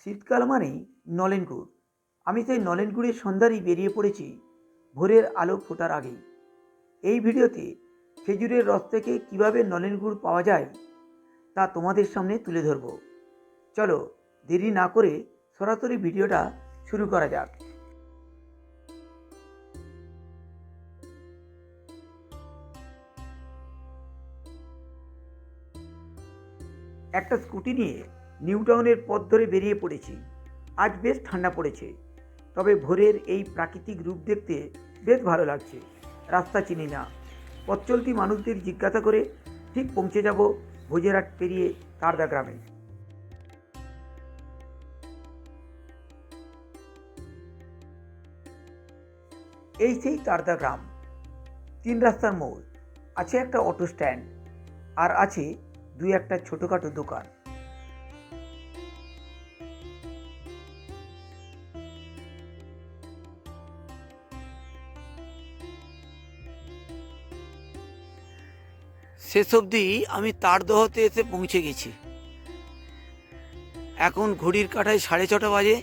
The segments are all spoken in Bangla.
শীতকাল মানেই নলেন গুড়। আমি সেই নলেন গুড়ের সন্ধানই বেরিয়ে পড়েছি ভোরের আলো ফোটার আগেই। এই ভিডিওতে খেজুরের রস থেকে কীভাবে নলেন গুড় পাওয়া যায় তা তোমাদের সামনে তুলে ধরব। চলো দেরি না করে সরাসরি ভিডিওটা শুরু করা যাক। একটা স্কুটি নিয়ে নিউ টাউনের পথ ধরে বেরিয়ে পড়েছি। আজ বেশ ঠান্ডা পড়েছে। তবে ভোরের এই প্রাকৃতিক রূপ দেখতে বেশ ভালো লাগছে। রাস্তা চিনি না। পথ চলতি মানুষদের জিজ্ঞাসা করে, ঠিক পৌঁছে যাব ভোজেরহাট পেরিয়ে তারদা গ্রামে। এই সেই তারদা গ্রাম। তিন রাস্তার মোড়। আছে একটা অটো স্ট্যান্ড আর আছে দুই একটা ছোটোখাটো দোকান। শেষ অবধি আমি তারদহতে এসে পৌঁছে গেছি। এখন ঘড়ির কাঁটায় সাড়ে ছটা বাজে।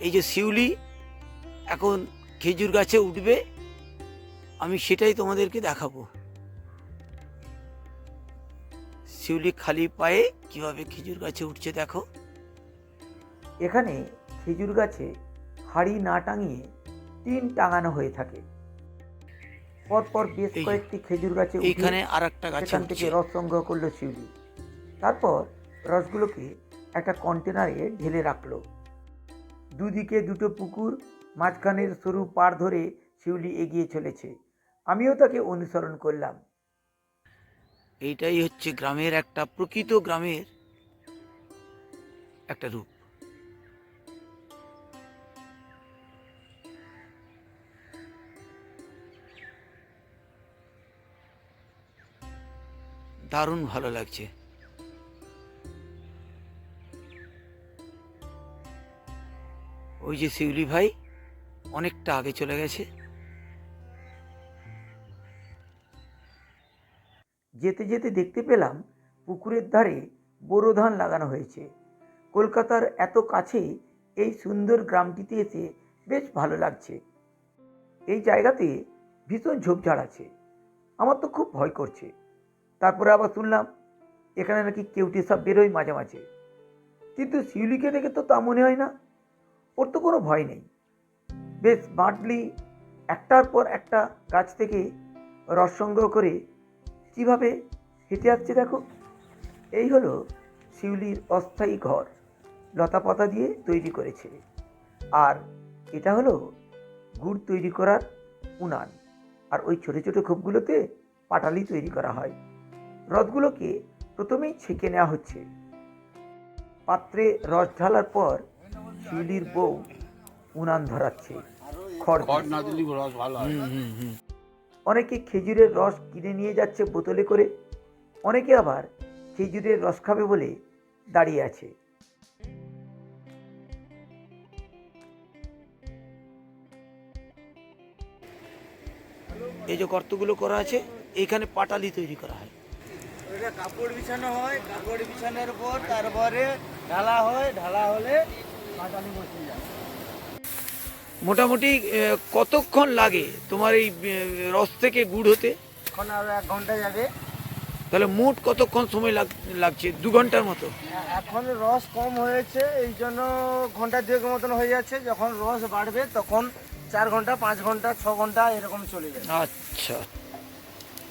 এই যে শিউলি, এখন খেজুর গাছে উঠবে, আমি সেটাই তোমাদেরকে দেখাবো। শিউলি খালি পায়ে কীভাবে খেজুর গাছে উঠছে দেখো। এখানে খেজুর গাছে হাড়ি না টাঙিয়ে টিন টাঙানো হয়ে থাকে। পরপর বেশ কয়েকটি খেজুর গাছে উঠে এইখানে আর একটা গাছে সেখান থেকে রস সংগ্রহ করল শিউলি। তারপর রসগুলোকে একটা কন্টেনারে ঢেলে রাখল। দুদিকে দুটো পুকুর মাঝখানের সরু পাড় ধরে শিউলি এগিয়ে চলেছে। আমিও তাকে অনুসরণ করলাম। এইটাই হচ্ছে গ্রামের একটা প্রকৃত গ্রামের একটা রূপ। দারুণ ভালো লাগছে। ওই যে শিউলি ভাই, অনেকটা আগে চলে গেছে। যেতে যেতে দেখতে পেলাম পুকুরের ধারে বোরো ধান লাগানো হয়েছে। কলকাতার এত কাছে এই সুন্দর গ্রামটিতে এসে বেশ ভালো লাগছে। এই জায়গাতে ভীষণ ঝোপঝাড় আছে। আমার তো খুব ভয় করছে। তারপরে আবার শুনলাম, এখানে নাকি কেউটি সব বেরোয় মাঝে মাঝে। কিন্তু শিউলিকে দেখে তো তা মনে হয় না। ওর তো কোনো ভয় নেই। বেশ স্মার্টলি একটার পর একটা গাছ থেকে রস সংগ্রহ করে কীভাবে হেঁটে আসছে দেখো। এই হলো শিউলির অস্থায়ী ঘর, লতা পাতা দিয়ে তৈরি করেছে। আর এটা হলো গুড় তৈরি করার উনান। আর ওই ছোটো ছোটো খোপগুলোতে পাটালি তৈরি করা হয়। রথগুলোকে প্রথমেই ছেঁকে নেওয়া হচ্ছে। পাত্রে রস ঢালার পর শিউলির বউ উনান ধরাচ্ছে। খড় অনেকে খেজুরের রস কিনে নিয়ে যাচ্ছে বোতলে করে অনেকে আবার খেজুরের রস খাবে বলে দাঁড়িয়ে আছে। এই যে গর্তগুলো করা আছে এইখানে পাটালি তৈরি করা হয়। ওটা কাপড় বিছানো হয় কাপড় বিছানোর পর তারপরে ঢালা হয় ঢালা হলে পাটালি বসে যায় মোটামুটি কতক্ষণ লাগে তোমার এই রস থেকে গুড় হতে? এখন আরও এক ঘণ্টা যাবে। তাহলে মোট কতক্ষণ সময় লাগ- লাগছে? দু ঘণ্টার মতো? এখন রস কম হয়েছে এই জন্য ঘণ্টা দুয়েক মতন হয়ে যাচ্ছে। যখন রস বাড়বে তখন চার ঘণ্টা পাঁচ ঘণ্টা ছ ঘণ্টা এরকম চলে যাবে। আচ্ছা।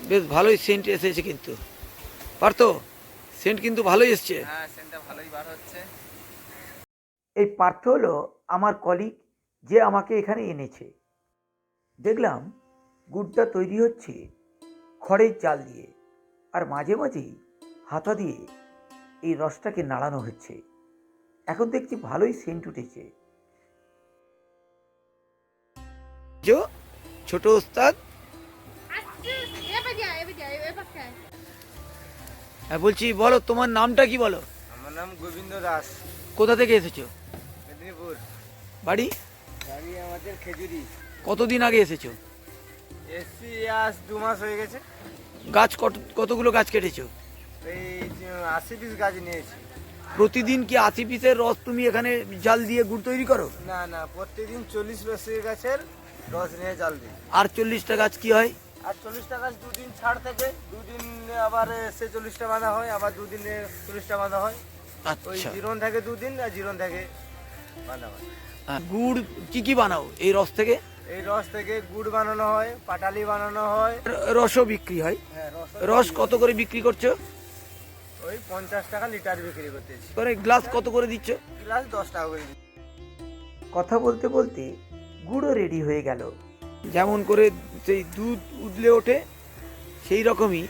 বেশ ভালোই সেন্ট এসেছে কিন্তু। পারতো সেন্ট কিন্তু ভালোই এসছে। হ্যাঁ সেন্টটা ভালোই বার হচ্ছে। এই পার্থ হলো আমার কলিগ যে আমাকে এখানে এনেছে। দেখলাম গুড়টা তৈরি হচ্ছে খড়ের জাল দিয়ে আর মাঝে মাঝেই হাতা দিয়ে এই রসটাকে নাড়ানো হচ্ছে। এখন দেখছি ভালোই সেন্ট উঠেছে। যো ছোট ওস্তাদ হ্যাঁ বলছি বলো তোমার নামটা কি বলো? আমার নাম গোবিন্দ দাস। কোথা থেকে এসেছ? মেদিনীপুর। বাড়ি? গাড়ি আমাদের খেজুরি। কতদিন আগে এসেছ? এসছি আজ দু মাস হয়ে গেছে। গাছ কত কতগুলো গাছ কেটেছো? এই আশি পিস গাছ নিয়েছি। প্রতিদিন কি আশি পিসের রস তুমি এখানে জাল দিয়ে গুড় তৈরি করো? না না প্রত্যেকদিন চল্লিশ রসি গাছের রস নিয়ে জাল দিই। আর চল্লিশটা গাছ কি হয়? আর চল্লিশটা গাছ দুদিন ছাড় থাকে দুদিন আবার সে চল্লিশটা বাঁধা হয় আবার দুদিনে চল্লিশটা বাঁধা হয়। ওই আচ্ছা জিরন থাকে দুদিন আর জিরন থাকে বাঁধা হয়। গুড় কি কি বানাও এই রস থেকে? এই রস থেকে গুড় বানানো হয় পাটালি বানানো হয়। রসও বিক্রি হয়? হ্যাঁ রস রস কত করে বিক্রি করছ? ওই পঞ্চাশ টাকা লিটার বিক্রি করতেছি। করে গ্লাস কত করে দিচ্ছ? গ্লাস দশ টাকা করে দিচ্ছি। কথা বলতে বলতে গুড়ও রেডি হয়ে গেল। যেমন করে সেই দুধ উদলে ওঠে সেই রকমই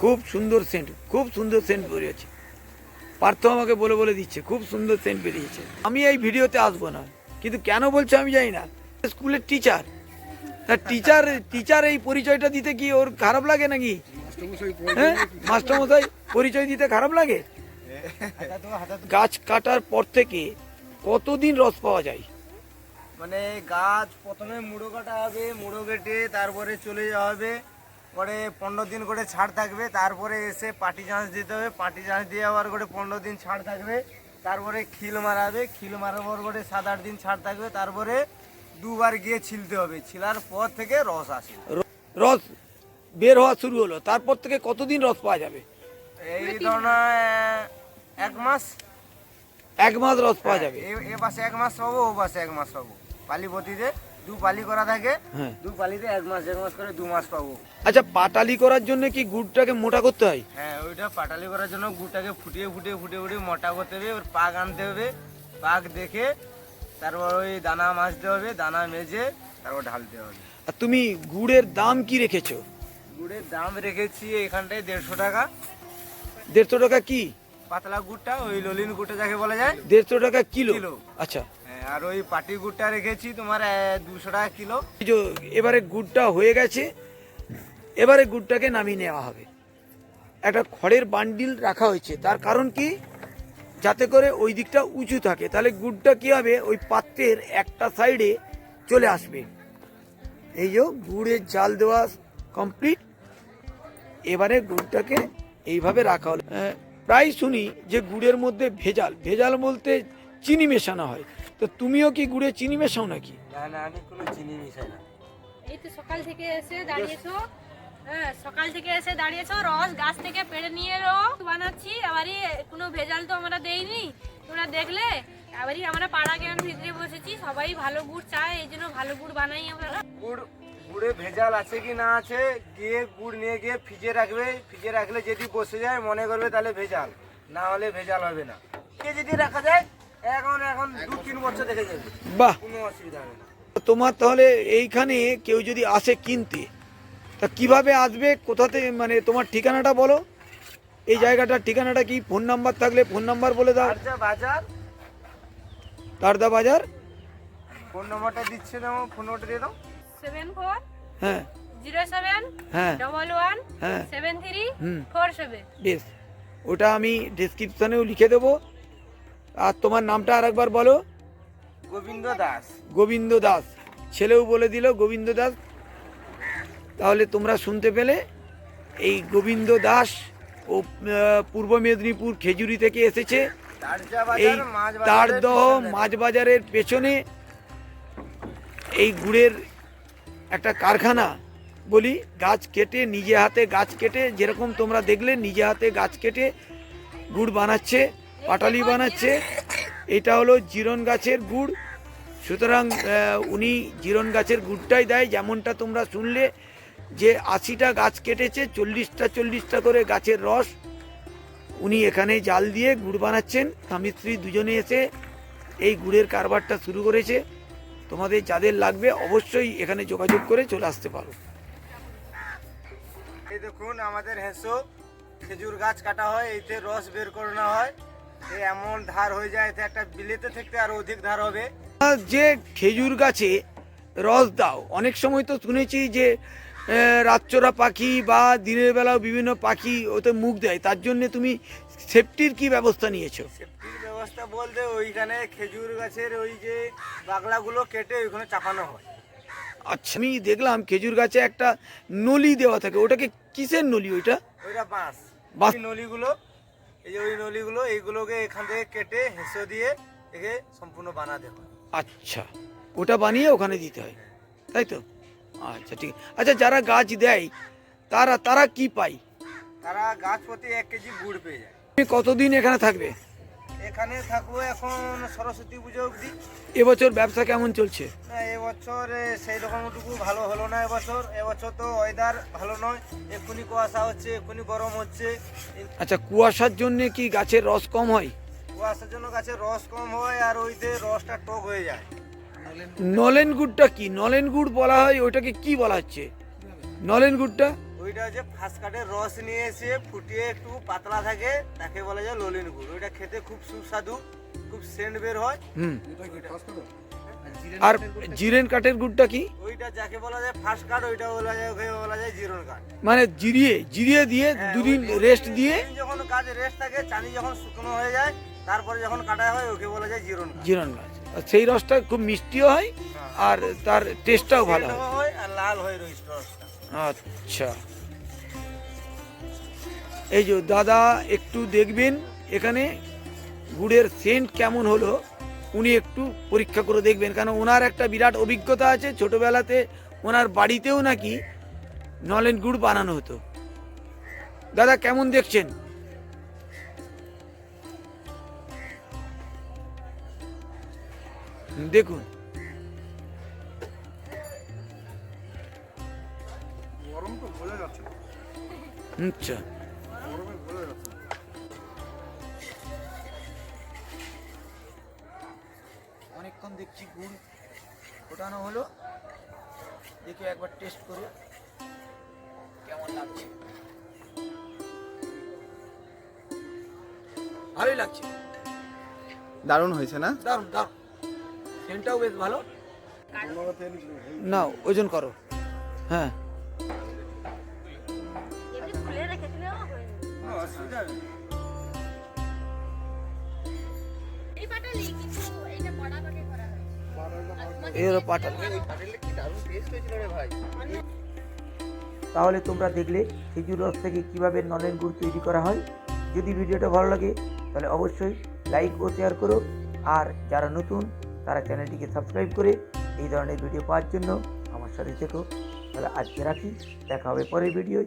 খুব সুন্দর সেন্ট খুব সুন্দর সেন্ট বেরিয়েছে। পার্থ আমাকে বলে বলে দিচ্ছে খুব সুন্দর সেন্ট বেরিয়েছে। আমি এই ভিডিওতে আসব না কিন্তু কেন বলছে আমি জানি না। স্কুলের টিচার তা টিচার টিচার এই পরিচয়টা দিতে কি ওর খারাপ লাগে নাকি? হ্যাঁ? মাস্টারমশাই পরিচয় দিতে খারাপ লাগে? গাছ কাটার পর থেকে কতদিন রস পাওয়া যায়? মানে গাছ প্রথমে মুড়ো কাটা হবে মুড়ো কেটে তারপরে চলে যাওয়া হবে। পরে পনেরো দিন করে ছাড় থাকবে তারপরে এসে পাটি চাঁচ দিতে হবে। পাটি চাঁচ দিয়ে আবার করে পনেরো দিন ছাড় থাকবে। তারপরে খিল মারাবে খিল মারার পর করে সাত আট দিন ছাড় থাকবে। তারপরে দুবার গিয়ে ছিলতে হবে। ছিলার পর থেকে রস আসে। রস বের হওয়া শুরু হলো। তারপর থেকে কতদিন রস পাওয়া যাবে? এই ধরনের এক মাস? এক মাস রস পাওয়া যাবে। এ- এ পাশে এক মাস পাবো ও পাশে এক মাস পাবো। পালিপতিতে দু পালি করা থাকে হ্যাঁ। দু পালিতে এক মাস এক মাস করে দু মাস পাবো। আচ্ছা পাটালি করার জন্য কি গুড়টাকে মোটা করতে হয়? হ্যাঁ ওইটা পাটালি করার জন্য গুড়টাকে ফুটিয়ে ফুটিয়ে ফুটিয়ে ফুটিয়ে মোটা করতে হবে ওর পাক আনতে হবে পাক দেখে তারপর ওই দানা মাজতে হবে দানা মেজে তারপর ঢালতে হবে। আর তুমি গুড়ের দাম কি রেখেছো? গুড়ের দাম রেখেছি এখানটায় দেড়শো টাকা। দেড়শো টাকা কি? পাতলা গুড়টা ওই ললিন গুড়টা যাকে বলা যায়। দেড়শো টাকা কিলো। আচ্ছা। আর ওই পাটি গুড়টা রেখেছি তোমার দুশো টাকা কিলো। এবারে গুড়টা হয়ে গেছে, এবারে গুড়টাকে নামিয়ে নেওয়া হবে। একটা খড়ের বান্ডিল রাখা হয়েছে, তার কারণ কি? যাতে করে ওই দিকটা উঁচু থাকে। তাহলে গুড়টা কি হবে? ওই পাত্রের একটা সাইডে চলে আসবে। এই যে গুড়ের জাল দেওয়া কমপ্লিট এবারে গুড়টাকে এইভাবে রাখা হলো। প্রায় শুনি যে গুড়ের মধ্যে ভেজাল। ভেজাল বলতে চিনি মেশানো হয়। তো তুমিও কি গুড়ে চিনি মেশাও নাকি? না না আমি কোনো চিনি মিশাই না। এই তো সকাল থেকে এসে দাঁড়িয়েছো। হ্যাঁ সকাল থেকে এসে দাঁড়িয়েছো রস গাছ থেকে পেড়ে নিয়ে রস বানাচ্ছি এবারই কোনো ভেজাল তো আমরা দেইনি। তোমরা দেখলে এবারই আমরা পাড়া গ্রাম ভিতরে বসেছি সবাই ভালো গুড় চায় এই জন্য ভালো গুড় বানাই আমরা। গুড় গুড়ে ভেজাল আছে কি না আছে গিয়ে গুড় নিয়ে গিয়ে ফ্রিজে রাখবে। ফ্রিজে রাখলে যদি বসে যায় মনে করবে তাহলে ভেজাল না হলে ভেজাল হবে না। কে যদি রাখা যায় এখন এখন দু তিন বছর দেখে যাবে। বাহ। কোনো অসুবিধা হবে না। তোমার তাহলে এইখানে কেউ যদি আসে কিনতে তা কীভাবে আসবে? কোথাতে মানে তোমার ঠিকানাটা বলো? এই জায়গাটার ঠিকানাটা কি? ফোন নাম্বার থাকলে ফোন নাম্বার বলে দাও। বাজার। তারদা বাজার? ফোন নম্বরটা দিচ্ছে দাও ফোন নম্বরটা দিয়ে দাও। সেভেন ফোর হ্যাঁ। জিরো সেভেন হ্যাঁ। ডবল ওয়ান হ্যাঁ। সেভেন থ্রি হুম। Four seven. বেশ। ওটা আমি ডেসক্রিপশনেও লিখে দেবো। আর তোমার নামটা আর একবার বলো? গোবিন্দ দাস। গোবিন্দ দাস। ছেলেও বলে দিল গোবিন্দ দাস তাহলে তোমরা শুনতে পেলে এই গোবিন্দ দাস ও পূর্ব মেদিনীপুর খেজুরি থেকে এসেছে। এই তারদহ মাছ বাজারের পেছনে এই গুড়ের একটা কারখানা। বলি গাছ কেটে নিজে হাতে গাছ কেটে যেরকম তোমরা দেখলে নিজে হাতে গাছ কেটে গুড় বানাচ্ছে। পাটালি বানাচ্ছে। এটা হলো জিরন গাছের গুড়। সুতরাং উনি জিরন গাছের গুড়টাই দেয়। যেমনটা তোমরা শুনলে যে আশিটা গাছ কেটেছে, চল্লিশটা চল্লিশটা করে গাছের রস। উনি এখানে জাল দিয়ে গুড় বানাচ্ছেন। স্বামী স্ত্রী দুজনে এসে এই গুড়ের কারবারটা শুরু করেছে। তোমাদের যাদের লাগবে অবশ্যই এখানে যোগাযোগ করে চলে আসতে পারো। এই দেখুন, আমাদের হেঁসো খেজুর গাছ কাটা হয়, এতে রস বের করে নেওয়া হয়। এমন ধার হয়ে যায় এতে একটা বিলেতে থেকে আরও অধিক ধার হবে। যে খেজুর গাছে রস দাও অনেক সময় তো শুনেছি যে রাতচোরা পাখি বা দিনের বেলাও বিভিন্ন পাখি ওতে মুখ দেয় তার জন্য তুমি সেফটির কি ব্যবস্থা নিয়েছো? সেফটির ব্যবস্থা বলতে ওইখানে খেজুর গাছের ওই যে বাগলাগুলো কেটে ওইখানে চাপানো হয়। আচ্ছা আমি দেখলাম খেজুর গাছে একটা নলি দেওয়া থাকে ওটাকে কিসের নলি ওইটা? ওইটা বাঁশ। এই নলিগুলো এই যে ওই নলিগুলো এইগুলোকে এখান থেকে কেটে হেসে দিয়ে একে সম্পূর্ণ বানাতে হয়। আচ্ছা ওটা বানিয়ে ওখানে দিতে হয়। তাই তো? আচ্ছা ঠিক। আচ্ছা যারা গাছ দেয় তারা তারা কি পায়? তারা গাছ প্রতি এক কেজি গুড় পেয়ে যায়। তুমি কতদিন এখানে থাকবে? এখানে থাকব এখন সরস্বতী পুজো অবধি। এবছর ব্যবসা কেমন চলছে? না এবছর সেই রকমটুকু ভালো হলো না এবছর। এবছর তো ওয়েদার ভালো নয়। এক্ষুনি কুয়াশা হচ্ছে এক্ষুনি গরম হচ্ছে। আচ্ছা কুয়াশার জন্য কি গাছের রস কম হয়? কুয়াশার জন্য গাছের রস কম হয় আর ওইতে রসটা টক হয়ে যায়। নলেন গুড়টা কি? নলেন গুড় বলা হয় ওইটাকে কি বলা হচ্ছে? নলেন গুড়টা? ওইটা হচ্ছে ফার্স্ট কাঠের রস নিয়ে এসে ফুটিয়ে একটু পাতলা থাকে তাকে বলা যায় ললিন গুড়। ওইটা খেতে খুব সুস্বাদু খুব সেন্ট বের হয়। হুম। আর জিরেন কাঠের গুড়টা কি? ওইটা যাকে বলা যায় ফার্স্ট কাঠ ওইটা বলা যায় ওকে বলা যায় জিরোন কাঠ। মানে জিরিয়ে জিরিয়ে দিয়ে হ্যাঁ, দুদিন রেস্ট দিয়ে যখন কাজ রেস্ট থাকে চানি যখন শুকনো হয়ে যায় তারপরে যখন কাটা হয় ওকে বলা যায় জিরোন কাঠ। জিরন গাছ আর সেই রসটা খুব মিষ্টিও হয় আর তার টেস্টটাও ভালো হয়। হয় আর লাল হয় রসটা। আচ্ছা। এই যে দাদা, একটু দেখবেন এখানে গুড়ের সেন্ট কেমন হলো, উনি একটু পরীক্ষা করে দেখবেন। কারণ ওনার একটা বিরাট অভিজ্ঞতা আছে, ছোটবেলাতে ওনার বাড়িতেও নাকি নলেন গুড় বানানো হতো। দাদা, কেমন দেখছেন? দেখুন। আচ্ছা। অনেকক্ষণ দেখছি গুড় ফোটানো হলো। দেখি একবার টেস্ট করে কেমন লাগছে। ভালোই লাগছে। দারুণ হয়েছে না? দারুণ দারুণ সেন্টটাও বেশ ভালো। না ওজন করো। হ্যাঁ। তাহলে তোমরা দেখলে খেজুর রস থেকে কীভাবে নলেন গুড় তৈরি করা হয়। যদি ভিডিওটা ভালো লাগে তাহলে অবশ্যই লাইক ও শেয়ার করো। আর যারা নতুন তারা চ্যানেলটিকে সাবস্ক্রাইব করে এই ধরনের ভিডিও পাওয়ার জন্য আমার সাথে থেকো। তাহলে আজকে রাখি। দেখা হবে পরের ভিডিওয়